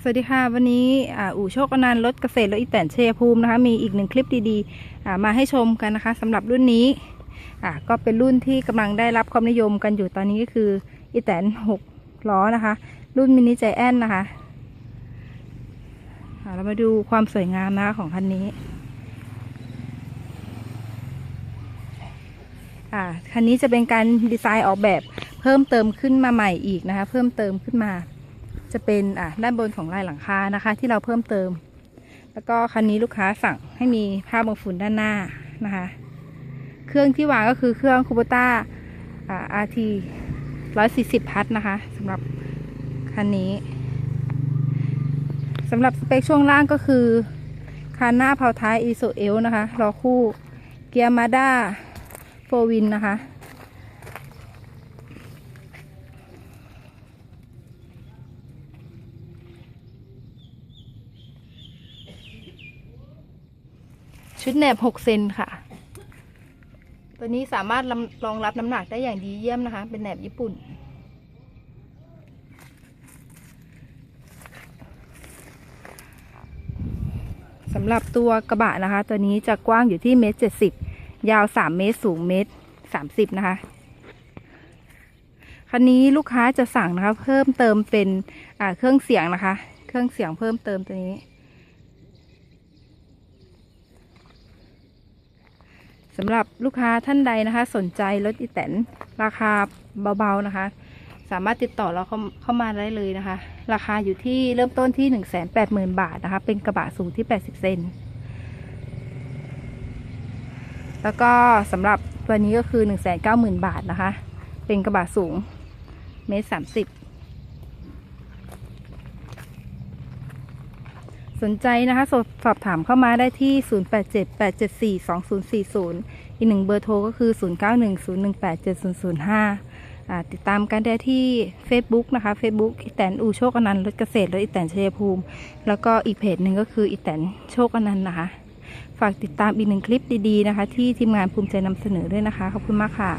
สวัสดีค่ะ วันนี้อู่โชคอนันต์รถเกษตรและอีแตนเชยภูมินะคะ มีอีกหนึ่งคลิปดีๆมาให้ชมกันนะคะสำหรับรุ่นนี้ก็เป็นรุ่นที่กำลังได้รับความนิยมกันอยู่ตอนนี้ก็คืออีแตนหกล้อนะคะ รุ่นมินิใจแอนนะคะเรามาดูความสวยงามนะคะของคันนี้คันนี้จะเป็นการดีไซน์ออกแบบเพิ่มเติมขึ้นมาใหม่อีกนะคะ เพิ่มเติมขึ้นมา จะเป็นอะด้านบนของลายหลังคานะคะ ที่เราเพิ่มเติม แล้วก็คันนี้ลูกค้าสั่งให้มีผ้าบังฝุ่นด้านหน้านะคะ เครื่องที่วางก็คือเครื่องคูโบต้าอ่า RT 140พัทนะคะสำหรับคันนี้สำหรับสเปคช่วงล่างก็คือคานหน้าเผาท้ายอีโซเอลนะคะล้อคู่เกียร์มาด้าโฟวินนะคะ ชุดแหนบ6เซนค่ะ ตัวนี้สามารถรำรองรับน้ำหนักได้อย่างดีเยี่ยมนะคะ เป็นแหนบญี่ปุ่น สำหรับตัวกระบะนะคะ ตัวนี้จะกว้างอยู่ที่เมตรเจ็ดสิบยาวสามเมตรสูงเมตรสามสิบนะคะคันนี้ลูกค้าจะสั่งนะคะ เพิ่มเติมเป็นเครื่องเสียงนะคะ เครื่องเสียงเพิ่มเติมตัวนี้ สำหรับลูกค้าท่านใดนะคะ สนใจรถอีแตนราคาเบาๆนะคะ สามารถติดต่อเราเข้าเข้ามาได้เลยนะคะ ราคาอยู่ที่เริ่มต้นที่ 1 8 0 0 0 0 บาทนะคะ เป็นกระบะสูงที่ 80 เซนแล้วก็สำหรับตัวนี้ก็คือ 1 9 0 0 0 0 บาทนะคะ เป็นกระบะสูงเมตรสามสิบ สนใจนะคะสอบสอบถามเข้ามาได้ที่ 0878742040 อีกหนึ่งเบอร์โทรก็คือ 0910187005 ติดตามกันได้ที่ Facebook นะคะ Facebook อีแตนอูโชคอนันต์รถเกษตรและอีแตนชัยภูมิ แล้วก็อีกเพจหนึ่งก็คืออีแตนโชคอนันต์นะคะ ฝากติดตามอีกหนึ่งคลิปดีๆนะคะ ที่ทีมงานภูมิใจนำเสนอด้วยนะคะ ขอบคุณมากค่ะ